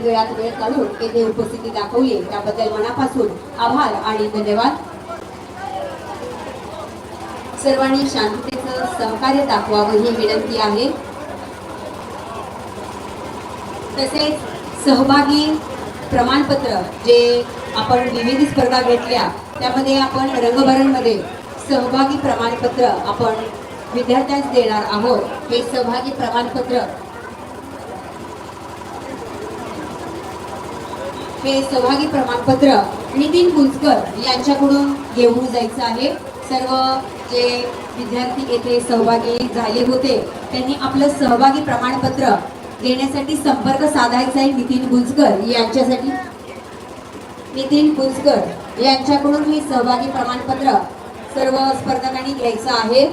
वेळात वेळ काढून येथे उपस्थिती दाखवली त्याबद्दल मनापासून आभार आणि धन्यवाद. सर्वांनी शांततेचं सहकार्य दाखवावं ही विनंती आहे. तसेच सहभागी प्रमाणपत्र जे आपण विविध स्पर्धा घेतल्या त्यामध्ये आपण रंगभरणमध्ये सहभागी प्रमाणपत्र आपण विद्यार्थ्यांस देणार आहोत. हे सहभागी प्रमाणपत्र हे सहभागी प्रमाणपत्र नितीन कुंजकर यांच्याकडून घेऊन जायचं आहे. सर्व जे विद्यार्थी येथे सहभागी झाले होते त्यांनी आपलं सहभागी प्रमाणपत्र देण्यासाठी संपर्क साधायचा आहे नितीन गुंजकर यांच्यासाठी. नितीन गुंजकर यांच्याकडून हे सहभागी प्रमाणपत्र सर्व स्पर्धकांनी घ्यायचं आहे.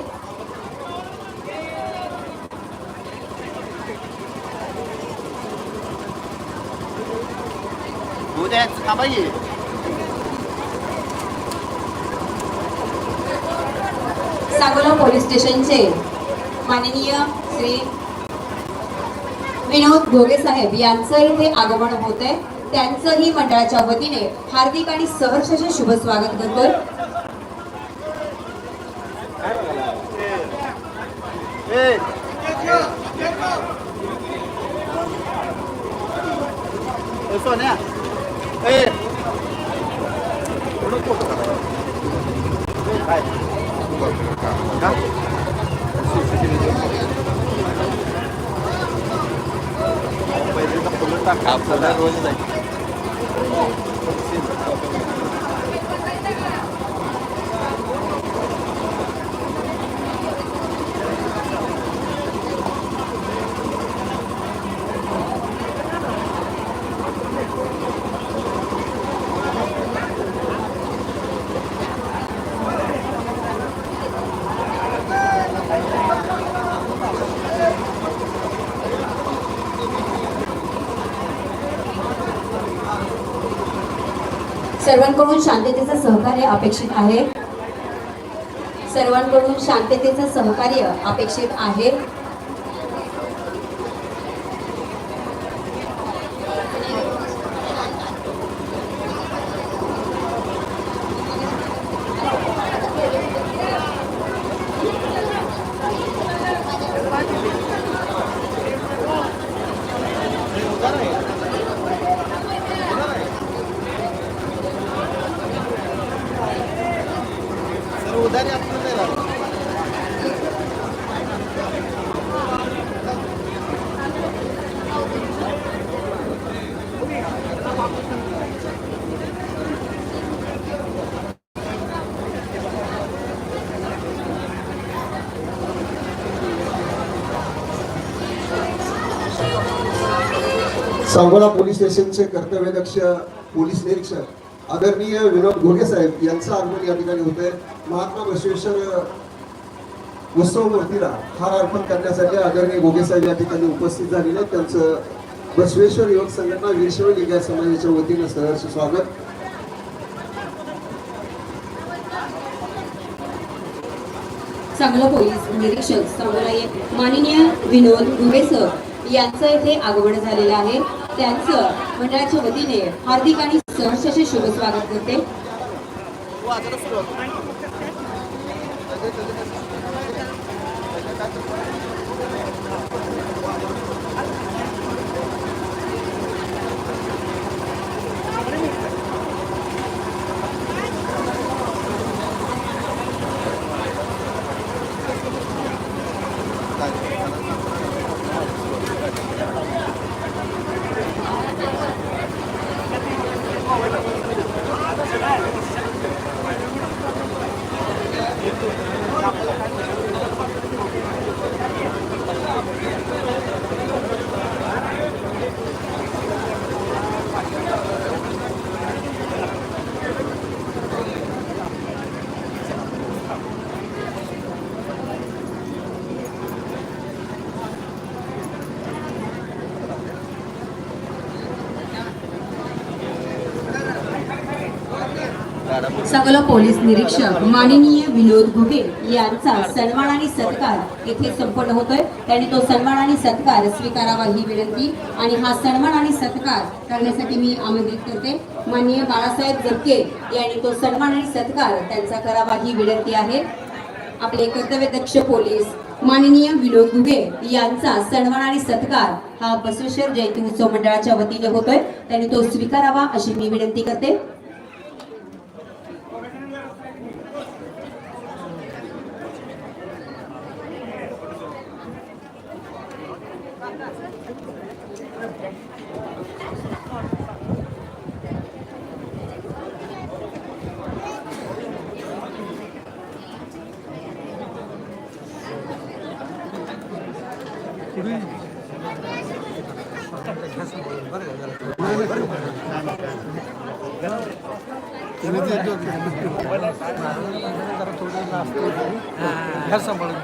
उद्या थांबा ये सांगोला पोलीस स्टेशनचे माननीय श्री विनोद घोगे साहेब यांचं इथे आगमन होत आहे त्यांचंही मंडळाच्या वतीने हार्दिक आणि सहर्षाचे शुभ स्वागत करतोय सोन्या ए थोडं फोटो काढा. ए, काय फुलं टाका. आपल्याला सर्वांकडून शांततेचं सहकार्य अपेक्षित आहे. सर्वांकडून शांततेचं सहकार्य अपेक्षित आहे. सांगोला पोलीस स्टेशनचे कर्तव्यदक्ष पोलीस निरीक्षक आदरणीय विनोद घोगे साहेब यांचं आगमन या ठिकाणी होतंय. महात्मा बसवेश्वर उत्सव मूर्तीला हार अर्पण करण्यासाठी आदरणीय घोगे साहेब या ठिकाणी उपस्थित झालेले आहेत. त्यांचं बसवेश्वर युवक संघटना वीरशैव लिंगायत समाजाच्या वतीनं सहर्ष स्वागत. चांगलं पोलीस निरीक्षक सांगोला माननीय विनोद घुगे सर यांचं इथे आगमन झालेलं आहे. त्यांचं मंडळाच्या वतीने हार्दिक आणि सहर्षाचे शुभ स्वागत करते. सगळं पोलीस निरीक्षक माननीय विनोद घुगे यांचा सन्मान आणि सत्कार येथे संपन्न होतोय. त्यांनी तो सन्मान आणि सत्कार स्वीकारावा ही विनंती आणि हा सन्मान आणि सत्कार करण्यासाठी मी आमंत्रित करते. माननीय बाळासाहेब जपके यांनी तो सन्मान आणि सत्कार त्यांचा करावा ही विनंती आहे. आपले कर्तव्यदक्ष पोलीस माननीय विनोद घुगे यांचा सन्मान आणि सत्कार हा बसवेश्वर जयंती उत्सव मंडळाच्या वतीने होतोय. त्यांनी तो स्वीकारावा अशी मी विनंती करते. ह्या सांभाळून